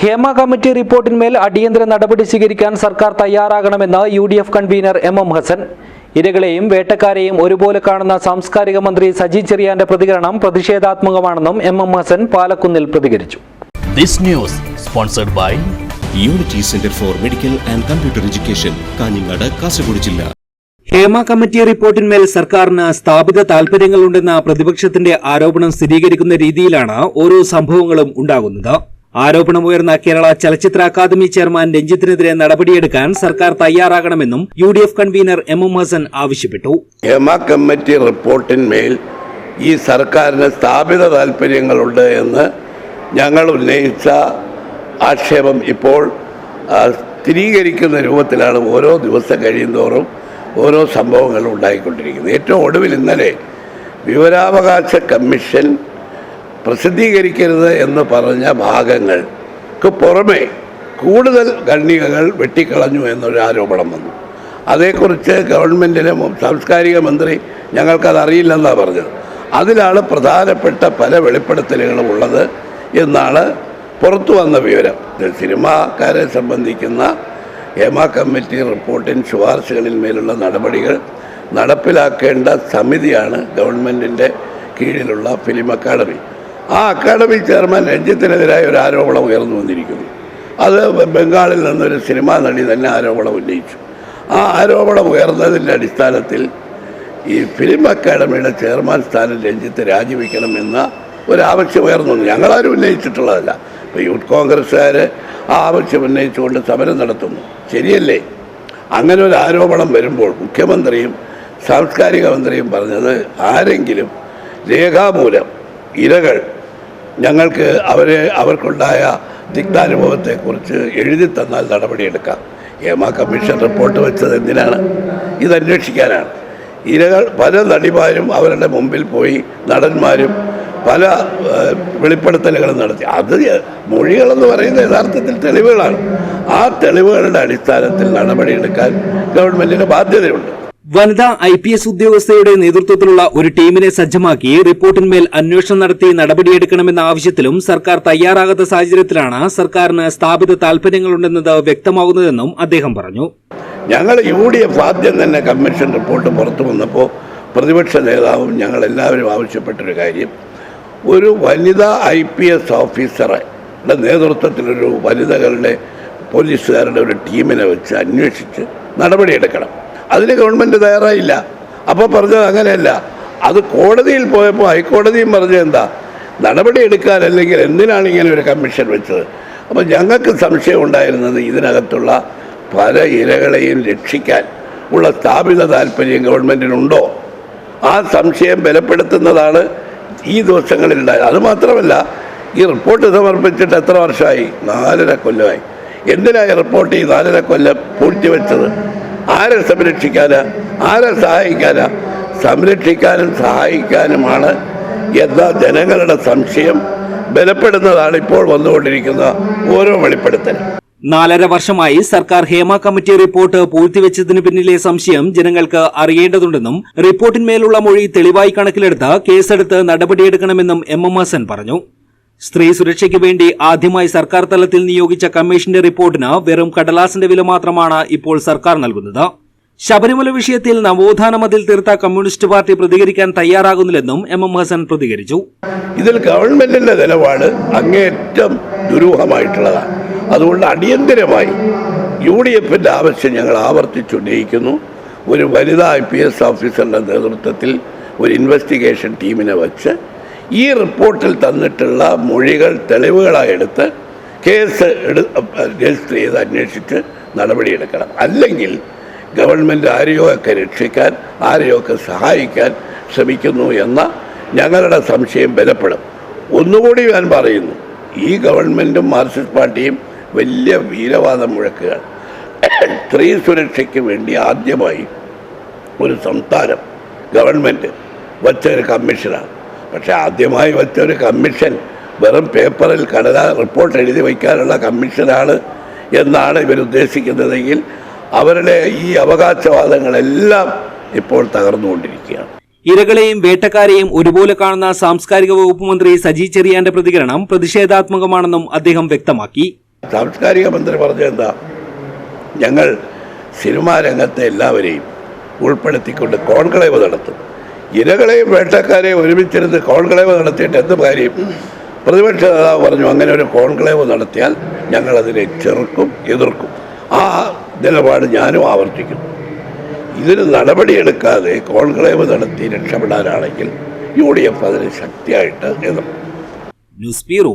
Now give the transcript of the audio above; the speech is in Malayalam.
ഹേമ കമ്മിറ്റി റിപ്പോർട്ടിന്മേൽ അടിയന്തര നടപടി സ്വീകരിക്കാൻ സർക്കാർ തയ്യാറാകണമെന്ന് U D F convener M M Hasan. ഇരകളെയും വേട്ടക്കാരെയും ഒരുപോലെ കാണുന്ന സാംസ്കാരിക മന്ത്രി സജി ചെറിയാന്റെ പ്രതികരണം പ്രതിഷേധാത്മകമാണെന്നും എം എം ഹസൻ പാലക്കുന്നിൽ പ്രതികരിച്ചു. This news sponsored by unity centre for medical and computer education Kanhangad Kasaragod ജില്ല ഹേമ കമ്മിറ്റി റിപ്പോർട്ടിന്മേൽ സർക്കാരിന് സ്ഥാപിത താൽപര്യങ്ങളുണ്ടെന്ന പ്രതിപക്ഷത്തിന്റെ ആരോപണം സ്ഥിരീകരിക്കുന്ന രീതിയിലാണ് ഓരോ സംഭവങ്ങളും ഉണ്ടാകുന്നത്. ആരോപണമുയർന്ന കേരള ചലച്ചിത്ര അക്കാദമി ചെയർമാൻ രഞ്ജിത്തിനെതിരെ നടപടിയെടുക്കാൻ സർക്കാർ തയ്യാറാകണമെന്നും U D F convener M M Hasan ആവശ്യപ്പെട്ടു. കമ്മിറ്റി റിപ്പോർട്ടിന്മേൽ ഈ സർക്കാരിന് സ്ഥാപിത താല്പര്യങ്ങളുണ്ട് എന്ന് ഞങ്ങൾ ഉന്നയിച്ച ആക്ഷേപം ഇപ്പോൾ സ്ഥിരീകരിക്കുന്ന രൂപത്തിലാണ് ഓരോ ദിവസം കഴിയുന്തോറും ഓരോ സംഭവങ്ങളും ഉണ്ടായിക്കൊണ്ടിരിക്കുന്നത്. ഏറ്റവും ഒടുവിൽ ഇന്നലെ വിവരാവകാശ കമ്മീഷൻ പ്രസിദ്ധീകരിക്കരുത് എന്ന് പറഞ്ഞ ഭാഗങ്ങൾക്ക് പുറമേ കൂടുതൽ ഖണ്ഡികകൾ വെട്ടിക്കളഞ്ഞു എന്നൊരു ആരോപണം വന്നു. അതേക്കുറിച്ച് ഗവൺമെന്റിലെ സാംസ്കാരിക മന്ത്രി ഞങ്ങൾക്കത് അറിയില്ലെന്നാണ് പറഞ്ഞത്. അതിലാണ് പ്രധാനപ്പെട്ട പല വെളിപ്പെടുത്തലുകളും ഉള്ളത് എന്നാണ് പുറത്തു വന്ന വിവരം. സിനിമാക്കാരെ സംബന്ധിക്കുന്ന ഹേമ കമ്മിറ്റി റിപ്പോർട്ടിൻ ശുപാർശകളിൽ മേലുള്ള നടപടികൾ നടപ്പിലാക്കേണ്ട സമിതിയാണ് ഗവൺമെന്റിന്റെ കീഴിലുള്ള ഫിലിം അക്കാദമി. ആ അക്കാദമി ചെയർമാൻ രഞ്ജിത്തിനെതിരായ ഒരു ആരോപണം ഉയർന്നു വന്നിരിക്കുന്നു. അത് ബംഗാളിൽ നിന്നൊരു സിനിമാ നടി തന്നെ ആരോപണം ഉന്നയിച്ചു. ആ ആരോപണം ഉയർന്നതിന്റെ അടിസ്ഥാനത്തിൽ ഈ ഫിലിം അക്കാദമിയുടെ ചെയർമാൻ സ്ഥാനം രഞ്ജിത്ത് രാജിവെക്കണമെന്ന ഒരാവശ്യം ഉയർന്നു. ഞങ്ങളാരും ഉന്നയിച്ചിട്ടുള്ളതല്ല. ഇപ്പോൾ യൂത്ത് കോൺഗ്രസ്സുകാർ ആ ആവശ്യം ഉന്നയിച്ചുകൊണ്ട് സമരം നടത്തുന്നു. ശരിയല്ലേ? അങ്ങനെ ഒരു ആരോപണം വരുമ്പോൾ മുഖ്യമന്ത്രിയും സാംസ്കാരിക മന്ത്രിയും പറഞ്ഞത് ആരെങ്കിലും രേഖാമൂലം ഇരകൾ ഞങ്ങൾക്ക് അവരെ അവർക്കുണ്ടായ തിക്താനുഭവത്തെക്കുറിച്ച് എഴുതി തന്നാൽ നടപടിയെടുക്കാം. ഹേമ കമ്മീഷൻ റിപ്പോർട്ട് വെച്ചത് എന്തിനാണ്? ഇത് അന്വേഷിക്കാനാണ്. ഇരകൾ പല നടിമാരും അവരുടെ മുമ്പിൽ പോയി നടന്മാരും പല വെളിപ്പെടുത്തലുകളും നടത്തി. അത് മൊഴികളെന്ന് പറയുന്ന യഥാർത്ഥത്തിൽ തെളിവുകളാണ്. ആ തെളിവുകളുടെ അടിസ്ഥാനത്തിൽ നടപടിയെടുക്കാൻ ഗവൺമെന്റിന് ബാധ്യതയുണ്ട്. വനിതാ ഐ പി എസ് ഉദ്യോഗസ്ഥയുടെ നേതൃത്വത്തിലുള്ള ഒരു ടീമിനെ സജ്ജമാക്കി റിപ്പോർട്ടിന്മേൽ അന്വേഷണം നടത്തി നടപടിയെടുക്കണമെന്ന ആവശ്യത്തിലും സർക്കാർ തയ്യാറാകാത്ത സാഹചര്യത്തിലാണ് സർക്കാരിന് സ്ഥാപിത താൽപര്യങ്ങളുണ്ടെന്നത് വ്യക്തമാകുന്നതെന്നും അദ്ദേഹം പറഞ്ഞു. ഞങ്ങൾ യു ഡി എഫ് ആദ്യം തന്നെ കമ്മീഷൻ റിപ്പോർട്ട് പുറത്തു വന്നപ്പോൾ പ്രതിപക്ഷ നേതാവും ഞങ്ങൾ എല്ലാവരും ആവശ്യപ്പെട്ടൊരു കാര്യം. ഒരു വനിതാ ഐ പി എസ് ഓഫീസറുടെ നേതൃത്വത്തിലൊരു വനിതകളുടെ പോലീസുകാരുടെ ഒരു ടീമിനെ വെച്ച് അന്വേഷിച്ച് നടപടിയെടുക്കണം. അതിന് ഗവൺമെന്റ് തയ്യാറായില്ല. അപ്പോൾ പറഞ്ഞത് അങ്ങനെയല്ല. അത് കോടതിയിൽ പോയപ്പോൾ ഹൈക്കോടതിയും പറഞ്ഞത് എന്താ? നടപടിയെടുക്കാൻ അല്ലെങ്കിൽ എന്തിനാണ് ഇങ്ങനെ ഒരു കമ്മീഷൻ വെച്ചത്? അപ്പോൾ ഞങ്ങൾക്ക് സംശയം ഉണ്ടായിരുന്നത് ഇതിനകത്തുള്ള പല ഇരകളെയും രക്ഷിക്കാൻ ഉള്ള സ്ഥാപിത താല്പര്യം ഗവൺമെന്റിനുണ്ടോ ആ സംശയം ബലപ്പെടുത്തുന്നതാണ് ഈ ദിവസങ്ങളിലുണ്ടായത് അതുമാത്രമല്ല ഈ റിപ്പോർട്ട് സമർപ്പിച്ചിട്ട് എത്ര വർഷമായി? നാലര കൊല്ലമായി. എന്തിനായി റിപ്പോർട്ട് ഈ നാലര കൊല്ലം പൂഴ്ത്തിവെച്ചത് ആരെ സംരക്ഷിക്കാനാ? ആരെ സഹായിക്കാനാ? സംരക്ഷിക്കാനും സഹായിക്കാനുമാണ് എന്ന ജനങ്ങളുടെ സംശയം ബലപ്പെടുന്നതാണ് ഇപ്പോൾ വന്നുകൊണ്ടിരിക്കുന്ന ഓരോ വെളിപ്പെടുത്തലും. നാലര വർഷമായി സർക്കാർ ഹേമ കമ്മിറ്റി റിപ്പോർട്ട് പൂഴ്ത്തിവെച്ചതിന് പിന്നിലെ സംശയം ജനങ്ങൾക്ക് അറിയേണ്ടതുണ്ടെന്നും റിപ്പോർട്ടിന്മേലുള്ള മൊഴി തെളിവായി കണക്കിലെടുത്ത് കേസെടുത്ത് നടപടിയെടുക്കണമെന്നും എം എം ഹസൻ പറഞ്ഞു. സ്ത്രീ സുരക്ഷയ്ക്ക് വേണ്ടി ആദ്യമായി സർക്കാർ തലത്തിൽ നിയോഗിച്ച കമ്മീഷന്റെ റിപ്പോർട്ടിന് വെറും കടലാസിന്റെ വില മാത്രമാണ് ഇപ്പോൾ സർക്കാർ നൽകുന്നത്. ശബരിമല വിഷയത്തിൽ നവോത്ഥാന മതിൽ തീർത്ത കമ്മ്യൂണിസ്റ്റ് പാർട്ടി പ്രതികരിക്കാൻ തയ്യാറാകുന്നില്ലെന്നും എം എം ഹസൻ പ്രതികരിച്ചു. ഇതിൽ ഗവൺമെന്റിന്റെ നിലപാട് അങ്ങേറ്റം ദുരൂഹമായിട്ടുള്ളതാണ്. അതുകൊണ്ട് അടിയന്തരമായി യു ഡി എഫിന്റെ ആവശ്യം ഞങ്ങൾ ആവർത്തിച്ചുന്നയിക്കുന്നു. ഒരു വനിതാ ഐ പി എസ് ഓഫീസറുടെ നേതൃത്വത്തിൽ ഒരു ഇൻവെസ്റ്റിഗേഷൻ ടീമിനെ വച്ച് ഈ റിപ്പോർട്ടിൽ തന്നിട്ടുള്ള മൊഴികൾ തെളിവുകളായി എടുത്ത് കേസ് എടു രജിസ്റ്റർ ചെയ്ത് അന്വേഷിച്ച് നടപടിയെടുക്കണം അല്ലെങ്കിൽ ഗവൺമെന്റ് ആരെയോ ഒക്കെ രക്ഷിക്കാൻ ആരെയോ ഒക്കെ സഹായിക്കാൻ ശ്രമിക്കുന്നു എന്ന ഞങ്ങളുടെ സംശയം ബലപ്പെടും. ഒന്നുകൂടി ഞാൻ പറയുന്നു ഈ ഗവൺമെന്റും മാർക്സിസ്റ്റ് പാർട്ടിയും വലിയ വീരവാദം മുഴക്കുകയാണ്. സ്ത്രീ സുരക്ഷയ്ക്ക് വേണ്ടി ആദ്യമായി ഒരു സംസ്ഥാനം ഗവൺമെന്റ് വച്ച ഒരു കമ്മീഷനാണ്. പക്ഷേ ആദ്യമായി വച്ചൊരു കമ്മീഷൻ വെറും പേപ്പറിൽ കടല റിപ്പോർട്ട് എഴുതി വയ്ക്കാനുള്ള കമ്മീഷനാണ് എന്നാണ് ഇവരുദ്ദേശിക്കുന്നതെങ്കിൽ അവരുടെ ഈ അവകാശവാദങ്ങളെല്ലാം ഇപ്പോൾ തകർന്നുകൊണ്ടിരിക്കുകയാണ്. ഇരകളെയും വേട്ടക്കാരെയും ഒരുപോലെ കാണുന്ന സാംസ്കാരിക വകുപ്പ് മന്ത്രി സജി ചെറിയാന്റെ പ്രതികരണം പ്രതിഷേധാത്മകമാണെന്നും അദ്ദേഹം വ്യക്തമാക്കി. സാംസ്കാരിക മന്ത്രി പറഞ്ഞെന്താ ഞങ്ങൾ സിനിമാ രംഗത്തെ എല്ലാവരെയും ഉൾപ്പെടുത്തിക്കൊണ്ട് കോൺക്ലേവ് നടത്തും. ഇരകളെയും വേട്ടക്കാരെയും ഒരുമിച്ചിരുന്ന് കോൺക്ലേവ് നടത്തിയിട്ട് എന്ത് കാര്യം? പ്രതിപക്ഷ നേതാവ് പറഞ്ഞു അങ്ങനെ ഒരു കോൺക്ലേവ് നടത്തിയാൽ ഞങ്ങളതിനെ ചെറുക്കും എതിർക്കും. ആ നിലപാട് ഞാനും ആവർത്തിക്കുന്നു ഇതിന് നടപടിയെടുക്കാതെ കോൺക്ലേവ് നടത്തി രക്ഷപ്പെടാനാണെങ്കിൽ യു ഡി എഫ് അതിന് ശക്തിയായിട്ട് എതിർക്കും ന്യൂസ് ബ്യൂറോ